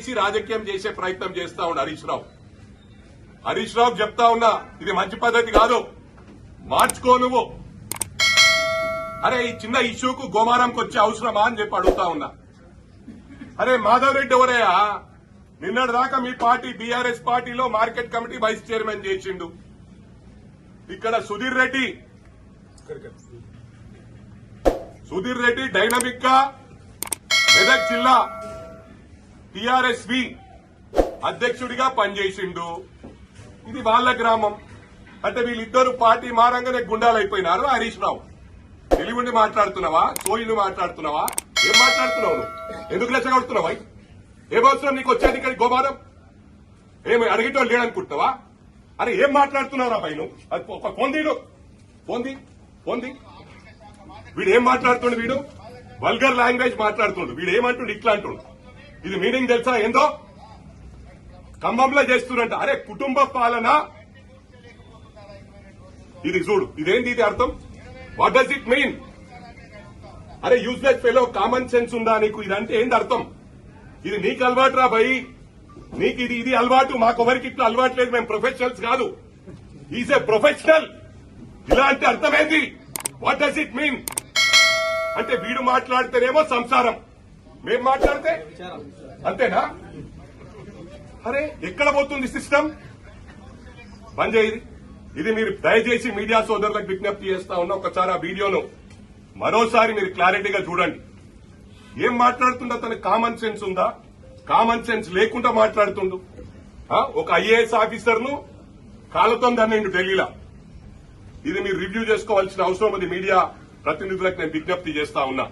చేసి రాజకీయం చేసే ప్రయత్నం చేస్తా ఉన్నాడు హరీష్ రావు. హరీష్ రావు చెప్తా ఉన్నా ఇది మంచి పద్ధతి కాదు. మార్చుకో నువ్వు. అరే ఈ చిన్న ఇష్యూకు గోమారంకి వచ్చే అవసరమా అని చెప్పి అడుగుతా ఉన్నా. అరే మాధవ్ రెడ్డి ఎవరయ్యా? నిన్నటి దాకా మీ పార్టీ బీఆర్ఎస్ పార్టీలో మార్కెట్ కమిటీ వైస్ చైర్మన్ చేసిండు. ఇక్కడ సుధీర్ రెడ్డి. సుధీర్ రెడ్డి డైనమిక్గా మెదక్ జిల్లా టిఆర్ఎస్వి అధ్యక్షుడిగా పనిచేసిండు. ఇది వాళ్ళ గ్రామం. అంటే వీళ్ళిద్దరు పార్టీ మారంగానే గుండాలైపోయినారు. హరీష్ రావు. తెలివిండి మాట్లాడుతున్నావా? సోయిని మాట్లాడుతున్నావా? ఏం మాట్లాడుతున్నావు నువ్వు? ఎందుకు లెచ్చగొడుతున్నావా ఏం అవసరం నీకు వచ్చేది ఇక్కడ గోమారం ఏమి అడిగేటోళ్ళు లేడనుకుంటున్నావా? అరే ఏం మాట్లాడుతున్నావురా రా నువ్వు? అది ఒక ఫోన్ తీడు. ఫోన్ వీడు ఏం మాట్లాడుతుండు వీడు? వల్గర్ లాంగ్వేజ్ మాట్లాడుతుండు. వీడు ఏమంటుండు ఇట్లా అంటుండు ఇది మీనింగ్ తెలుసా ఏందో? ఖమ్మంలో చేస్తున్నంట. అరే కుటుంబ పాలన. ఇది చూడు ఇదేంటి ఇది అర్థం? వాట్ డస్ ఇట్ మీన్ అరే యూజ్లెస్ ఫెలో కామన్ సెన్స్ ఉందా నీకు? ఇదంటే ఏంది అర్థం? ఇది నీకు అలవాటు రా భయ్. నీకు ఇది ఇది అలవాటు. మాకొవరికి ఇట్లా అలవాటు లేదు. మేము ప్రొఫెషనల్స్ కాదు. ఈజ్ ఏ ప్రొఫెషనల్ ఇలా అంటే అర్థమైంది? వాట్ డస్ ఇట్ మీన్ అంటే వీడు మాట్లాడితేనేమో సంసారం. మేం మాట్లాడితే? అంతేనా? అరే ఎక్కడ పోతుంది సిస్టమ్? బంద్ చేయి. ఇది. మీరు దయచేసి మీడియా సోదరులకు విజ్ఞప్తి చేస్తా ఉన్న ఒకసారి ఆ వీడియోను మరోసారి మీరు క్లారిటీగా చూడండి. ఏం మాట్లాడుతుండో అతనికి కామన్ సెన్స్ ఉందా? కామన్ సెన్స్ లేకుండా మాట్లాడుతుండు. ఒక ఐఏఎస్ ఆఫీసర్ను కాలతో దన్నిండు ఢిల్లీలో. ఇది మీరు రివ్యూ చేసుకోవాల్సిన అవసరం ఉంది. మీడియా ప్రతినిధులకు నేను విజ్ఞప్తి చేస్తా ఉన్నా.